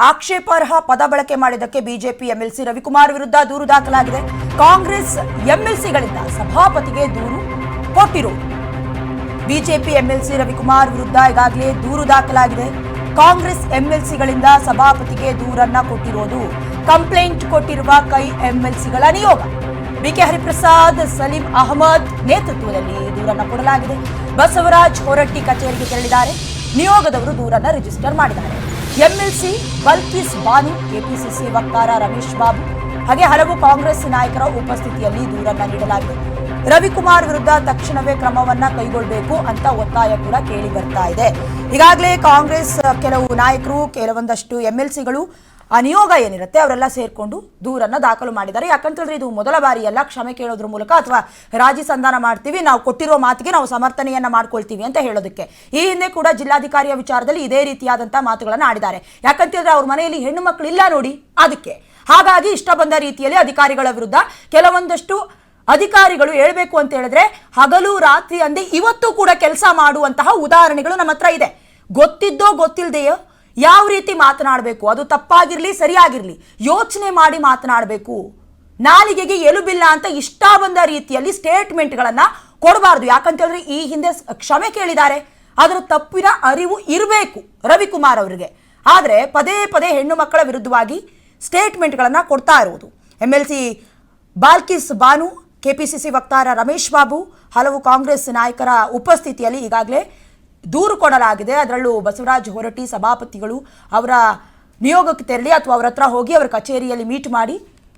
ಆಕ್ಷೇಪಾರ್ಹ ಪದ ಬಳಕೆ ಮಾಡಿದ್ದಕ್ಕೆ ಬಿಜೆಪಿ ಎಂಎಲ್ಸಿ ರವಿಕುಮಾರ್ ವಿರುದ್ಧ ದೂರು ದಾಖಲಾಗಿದೆ. ಕಾಂಗ್ರೆಸ್ ಎಂಎಲ್ಸಿಗಳಿಂದ ಸಭಾಪತಿಗೆ ದೂರು ಕೊಟ್ಟಿರುವುದು ಬಿಜೆಪಿ ಎಂಎಲ್ಸಿ ರವಿಕುಮಾರ್ ವಿರುದ್ಧ ಈಗಾಗಲೇ ದೂರು ದಾಖಲಾಗಿದೆ. ಕಾಂಗ್ರೆಸ್ ಎಂಎಲ್ಸಿಗಳಿಂದ ಸಭಾಪತಿಗೆ ದೂರನ್ನ ಕೊಟ್ಟಿರೋದು ಕಂಪ್ಲೇಂಟ್ ಕೊಟ್ಟಿರುವ ಕೈ ಎಂಎಲ್ಸಿಗಳ ನಿಯೋಗ. ಬಿಕೆ ಹರಿಪ್ರಸಾದ್, ಸಲೀಂ ಅಹಮದ್ ನೇತೃತ್ವದಲ್ಲಿ ದೂರನ್ನು ಕೊಡಲಾಗಿದೆ. ಬಸವರಾಜ್ ಹೊರಟ್ಟಿ ಕಚೇರಿಗೆ ತೆರಳಿದ್ದಾರೆ. ನಿಯೋಗದವರು ದೂರನ್ನು ರಿಜಿಸ್ಟರ್ ಮಾಡಿದ್ದಾರೆ. ಎಂಎಲ್ಸಿ ಬಲ್ಕಿಸ್ ಬಾನು, ಕೆಪಿಸಿಸಿ ವಕ್ತಾರ ರಮೇಶ್ ಬಾಬು, ಹಾಗೆ ಹಲವು ಕಾಂಗ್ರೆಸ್ ನಾಯಕರ ಉಪಸ್ಥಿತಿಯಲ್ಲಿ ದೂರನ್ನು ನೀಡಲಾಗಿದೆ. ರವಿಕುಮಾರ್ ವಿರುದ್ಧ ತಕ್ಷಣವೇ ಕ್ರಮವನ್ನ ಕೈಗೊಳ್ಳಬೇಕು ಅಂತ ಒತ್ತಾಯ ಕೂಡ ಕೇಳಿ ಬರ್ತಾ ಇದೆ. ಈಗಾಗಲೇ ಕಾಂಗ್ರೆಸ್ ಕೆಲವು ನಾಯಕರು, ಕೆಲವೊಂದಷ್ಟು ಎಂಎಲ್ಸಿಗಳು ಎಲ್ ಸಿಗಳು ಆ ನಿಯೋಗ ಏನಿರುತ್ತೆ ಅವರೆಲ್ಲ ಸೇರಿಕೊಂಡು ದೂರನ್ನ ದಾಖಲು ಮಾಡಿದ್ದಾರೆ. ಯಾಕಂತೇಳಿದ್ರೆ ಇದು ಮೊದಲ ಬಾರಿ ಎಲ್ಲ ಕ್ಷಮೆ ಕೇಳೋದ್ರ ಮೂಲಕ ಅಥವಾ ರಾಜಿ ಸಂಧಾನ ಮಾಡ್ತೀವಿ, ನಾವು ಕೊಟ್ಟಿರೋ ಮಾತಿಗೆ ನಾವು ಸಮರ್ಥನೆಯನ್ನು ಮಾಡ್ಕೊಳ್ತೀವಿ ಅಂತ ಹೇಳೋದಕ್ಕೆ. ಈ ಹಿಂದೆ ಕೂಡ ಜಿಲ್ಲಾಧಿಕಾರಿಯ ವಿಚಾರದಲ್ಲಿ ಇದೇ ರೀತಿಯಾದಂಥ ಮಾತುಗಳನ್ನು ಆಡಿದ್ದಾರೆ. ಯಾಕಂತೇಳಿದ್ರೆ ಅವ್ರ ಮನೆಯಲ್ಲಿ ಹೆಣ್ಣು ಮಕ್ಕಳು ಇಲ್ಲ ನೋಡಿ, ಅದಕ್ಕೆ. ಹಾಗಾಗಿ ಇಷ್ಟ ಬಂದ ರೀತಿಯಲ್ಲಿ ಅಧಿಕಾರಿಗಳ ವಿರುದ್ಧ ಕೆಲವೊಂದಷ್ಟು ಅಧಿಕಾರಿಗಳು ಹೇಳಬೇಕು ಅಂತ ಹೇಳಿದ್ರೆ ಹಗಲು ರಾತ್ರಿ ಅಂದೆ ಇವತ್ತು ಕೂಡ ಕೆಲಸ ಮಾಡುವಂತಹ ಉದಾಹರಣೆಗಳು ನಮ್ಮ ಹತ್ರ ಇದೆ. ಗೊತ್ತಿದ್ದೋ ಗೊತ್ತಿಲ್ಲದೆಯೋ ಯಾವ ರೀತಿ ಮಾತನಾಡಬೇಕು? ಅದು ತಪ್ಪಾಗಿರಲಿ, ಸರಿಯಾಗಿರಲಿ, ಯೋಚನೆ ಮಾಡಿ ಮಾತನಾಡಬೇಕು. ನಾಲಿಗೆಗೆ ಎಲುಬಿಲ್ಲ ಅಂತ ಇಷ್ಟ ಬಂದ ರೀತಿಯಲ್ಲಿ ಸ್ಟೇಟ್ಮೆಂಟ್ಗಳನ್ನು ಕೊಡಬಾರ್ದು. ಯಾಕಂತ ಹೇಳಿದ್ರೆ ಈ ಹಿಂದೆ ಕ್ಷಮೆ ಕೇಳಿದ್ದಾರೆ. ಅದರ ತಪ್ಪಿನ ಅರಿವು ಇರಬೇಕು ರವಿಕುಮಾರ್ ಅವರಿಗೆ. ಆದರೆ ಪದೇ ಪದೇ ಹೆಣ್ಣು ಮಕ್ಕಳ ವಿರುದ್ಧವಾಗಿ ಸ್ಟೇಟ್ಮೆಂಟ್ಗಳನ್ನು ಕೊಡ್ತಾ ಇರುವುದು. M L C Balkis Banu, KPCC ವಕ್ತಾರ ರಮೇಶ್ ಬಾಬು, ಹಲವು ಕಾಂಗ್ರೆಸ್ ನಾಯಕರ ಉಪಸ್ಥಿತಿಯಲ್ಲಿ ಈಗಾಗಲೇ ದೂರು ಕೊಡಲಾಗಿದೆ. ಅದರಲ್ಲೂ ಬಸವರಾಜ್ ಹೊರಟಿ ಸಭಾಪತಿಗಳು ಅವರ ನಿಯೋಗಕ್ಕೆ ತೆರಳಿ ಅಥವಾ ಅವರ ಹತ್ರ ಹೋಗಿ ಅವರ ಕಚೇರಿಯಲ್ಲಿ ಮೀಟ್ ಮಾಡಿ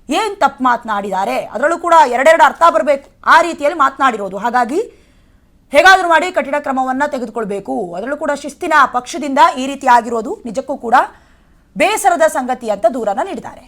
ಏನು ತಪ್ಪು ಮಾತನಾಡಿದ್ದಾರೆ. ಅದರಲ್ಲೂ ಕೂಡ ಎರಡೆರಡು ಅರ್ಥ ಬರಬೇಕು. ಆ ರೀತಿಯಲ್ಲಿ ಮಾತನಾಡಿರೋದು. ಹಾಗಾಗಿ ಹೇಗಾದರೂ ಮಾಡಿ ಕಠಿಣ ಕ್ರಮವನ್ನು ತೆಗೆದುಕೊಳ್ಬೇಕು. ಅದರಲ್ಲೂ ಕೂಡ ಶಿಸ್ತಿನ ಪಕ್ಷದಿಂದ ಈ ರೀತಿ ಆಗಿರೋದು ನಿಜಕ್ಕೂ ಕೂಡ ಬೇಸರದ ಸಂಗತಿ ಅಂತ ದೂರನ್ನು ನೀಡಿದ್ದಾರೆ.